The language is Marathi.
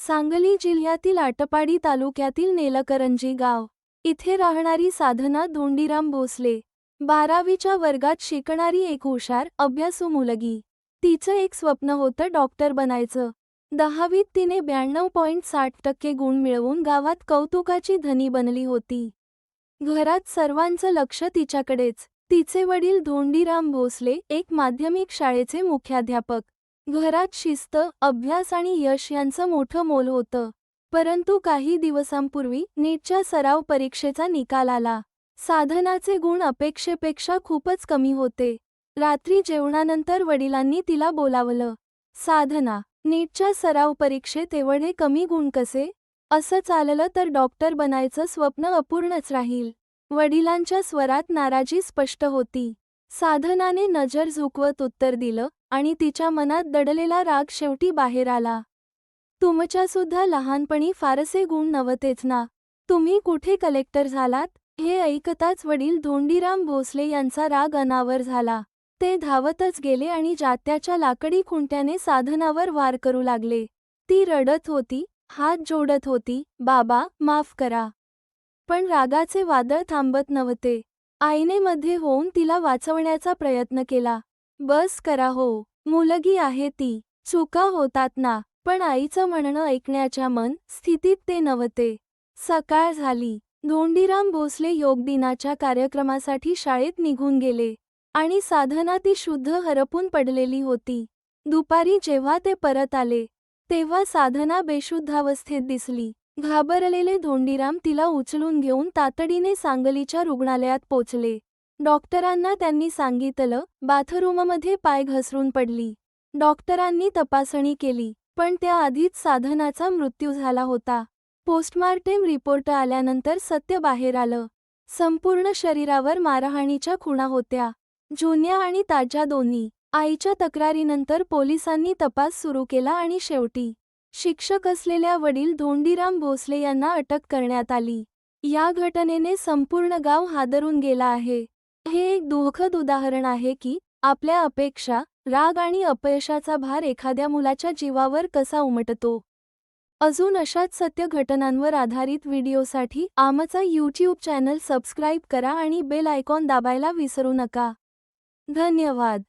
सांगली जिल्ह्यातील आटपाडी तालुक्यातील नेलकरंजी गाव. इथे राहणारी साधना धोंडीराम भोसले. बारावीच्या वर्गात शिकणारी एक हुशार अभ्यासू मुलगी. तिचं एक स्वप्न होतं डॉक्टर बनायचं. दहावीत तिने ब्याण्णव पॉईंट साठ टक्के गुण मिळवून गावात कौतुकाची धनी बनली होती. घरात सर्वांचं लक्ष तिच्याकडेच. तिचे वडील धोंडीराम भोसले एक माध्यमिक शाळेचे मुख्याध्यापक. घरात शिस्त अभ्यास आणि यश यांचं मोठं मोल होतं. परंतु काही दिवसांपूर्वी नीटच्या सराव परीक्षेचा निकाल आला. साधनाचे गुण अपेक्षेपेक्षा खूपच कमी होते. रात्री जेवणानंतर वडिलांनी तिला बोलावलं साधना नीटच्या सराव परीक्षेत एवढे कमी गुण कसे? असं चाललं तर डॉक्टर बनायचं स्वप्न अपूर्णच राहील. वडिलांच्या स्वरात नाराजी स्पष्ट होती. साधनाने नजर झुकवत उत्तर दिलं आणि तिच्या मनात दडलेला राग शेवटी बाहेर आला. तुमच्यासुद्धा लहानपणी फारसे गुण नव्हतेच ना. तुम्ही कुठे कलेक्टर झालात? हे ऐकताच वडील धोंडीराम भोसले यांचा राग अनावर झाला. ते धावतच गेले आणि जात्याच्या लाकडी खुंट्याने साधनावर वार करू लागले. ती रडत होती हात जोडत होती बाबा माफ करा पण रागाचे वादळ थांबत नव्हते. आईने मध्ये होऊन तिला वाचवण्याचा प्रयत्न केला. बस करा हो. मुलगी आहे ती. चुका होतात ना पण आईचं म्हणणं ऐकण्याच्या मन स्थितीत ते नव्हते. सकाळ झाली. धोंडीराम भोसले योग दिनाच्या कार्यक्रमासाठी शाळेत निघून गेले आणि साधना ती शुद्ध हरपून पडलेली होती. दुपारी जेव्हा ते परत आले तेव्हा साधना बेशुद्धावस्थेत दिसली. घाबरलेले धोंडीराम तिला उचलून घेऊन तातडीने सांगलीच्या रुग्णालयात पोचले. डॉक्टरांना त्यांनी सांगितलं बाथरूममध्ये पाय घसरून पडली. डॉक्टरांनी तपासणी केली पण त्याआधीच साधनाचा मृत्यू झाला होता. पोस्टमार्टेम रिपोर्ट आल्यानंतर सत्य बाहेर आलं. संपूर्ण शरीरावर मारहाणीच्या खुणा होत्या. जुन्या आणि ताज्या दोन्ही आईच्या तक्रारीनंतर पोलिसांनी तपास सुरू केला आणि शेवटी शिक्षक असलेल्या वडील धोंडीराम भोसले यांना अटक करण्यात आली. या घटनेने संपूर्ण गाव हादरून गेला आहे. हे एक दुःखद उदाहरण आहे की आपल्या अपेक्षा राग आणि अपयशाचा भार एखाद्या मुलाच्या जीवावर कसा उमटतो. अजून अशाच सत्य घटनांवर आधारित व्हिडिओसाठी आमचा यूट्यूब चॅनल सबस्क्राईब करा आणि बेल आयकॉन दाबायला विसरू नका. धन्यवाद.